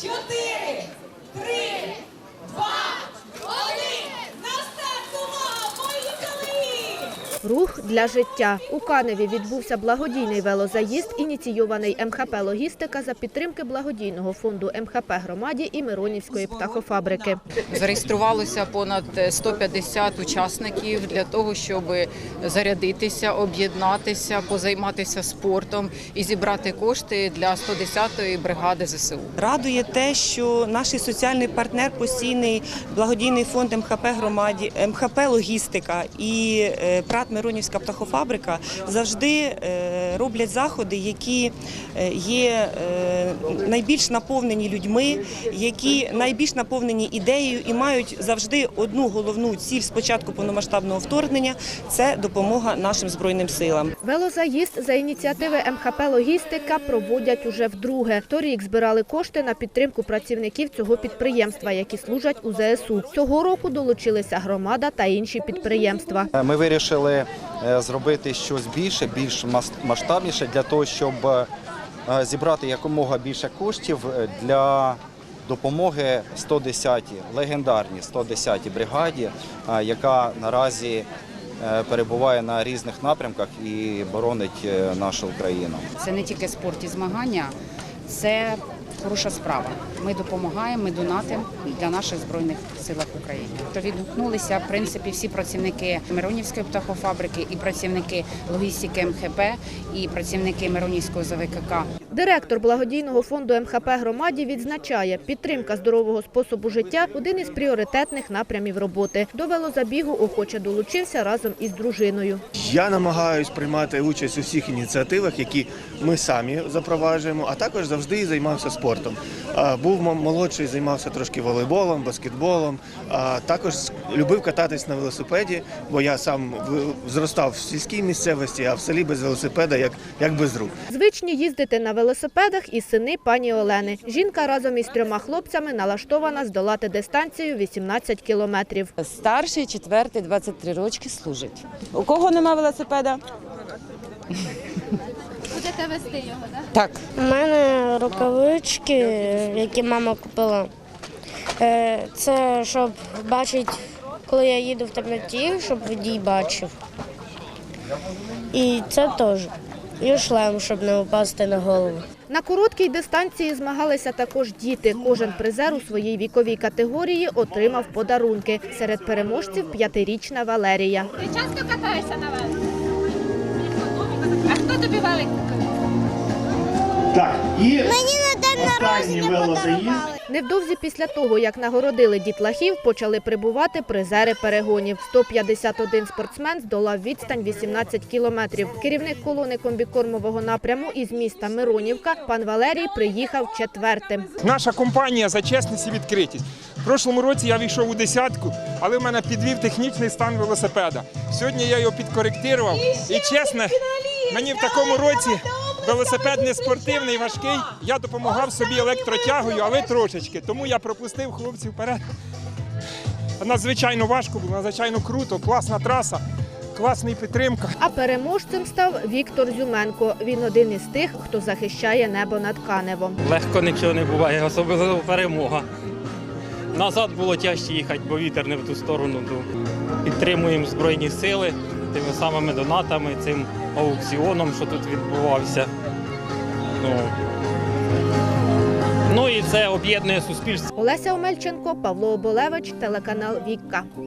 чотири, три, Рух для життя. У Каневі відбувся благодійний велозаїзд, ініційований МХП «Логістика» за підтримки благодійного фонду МХП «Громаді» і Миронівської птахофабрики. Зареєструвалося понад 150 учасників для того, щоб зарядитися, об'єднатися, позайматися спортом і зібрати кошти для 110-ї бригади ЗСУ. Радує те, що наш соціальний партнер постійний благодійний фонд МХП громаді, МХП Логістика і е, ПРАТ Миронівська птахофабрика завжди е, роблять заходи, які е, є е, найбільш наповнені людьми, які найбільш наповнені ідеєю і мають завжди одну головну ціль з початку повномасштабного вторгнення це допомога нашим збройним силам. Велозаїзд за ініціативи МХП «Логістика» проводять уже вдруге. Торік збирали кошти на підтримку працівників цього підприємства, які служать у ЗСУ. Цього року долучилися громада та інші підприємства. Ми вирішили е, зробити щось більше, більш мас- масштабніше для того, щоб е, зібрати якомога більше коштів е, для допомоги 110-й, легендарній 110-й бригаді, яка наразі перебуває на різних напрямках і боронить нашу Україну. Це не тільки спорт і змагання, це хороша справа. Ми допомагаємо, ми донатимо для наших збройних сил України. То відгукнулися в принципі всі працівники Миронівської птахофабрики, і працівники логістики МХП, і працівники Миронівського ЗВКК. Директор благодійного фонду МХП «Громаді» відзначає, підтримка здорового способу життя – один із пріоритетних напрямів роботи. До велозабігу охоче долучився разом із дружиною. Я намагаюсь приймати участь у всіх ініціативах, які ми самі запроваджуємо, а також завжди займався спортом. А, Був молодший, займався трошки волейболом, баскетболом. А також любив кататись на велосипеді, бо я сам зростав в сільській місцевості, а в селі без велосипеда як, як без рук. Звичні їздити на велосипедах і сини пані Олени. Жінка разом із трьома хлопцями налаштована здолати дистанцію 18 кілометрів. Старший, четвертий, 23 рочки служить. У кого нема велосипеда? Будете вести його, так? Так. У мене рукавички, які мама купила. Е, Це щоб бачити, коли я їду в темноті, щоб водій бачив. І це теж. І шлем, щоб не впасти на голову. На короткій дистанції змагалися також діти. Кожен призер у своїй віковій категорії отримав подарунки. Серед переможців п'ятирічна Валерія. Ти часто катаєшся на велику? А тобі велик? Так, і Мені на день останній велозаїзд. Невдовзі після того, як нагородили дітлахів, почали прибувати призери перегонів. 151 спортсмен здолав відстань 18 кілометрів. Керівник колони комбікормового напряму із міста Миронівка пан Валерій приїхав четвертим. Наша компанія за чесність і відкритість. В прошлому році я війшов у десятку, але в мене підвів технічний стан велосипеда. Сьогодні я його підкоректував. І чесно, мені в такому році велосипед не спортивний, важкий. Я допомагав собі електротягою, але трошечки. Тому я пропустив хлопців вперед. Надзвичайно важко було, надзвичайно круто, класна траса, класна підтримка. А переможцем став Віктор Зюменко. Він один із тих, хто захищає небо над Каневом. Легко нічого не буває, особливо перемога. Назад було тяжче їхати, бо вітер не в ту сторону. Підтримуємо Збройні сили тими самими донатами, цим аукціоном, що тут відбувався. Ну, ну і це об'єднує суспільство. Олеся Омельченко, Павло Оболевич, телеканал Вікка.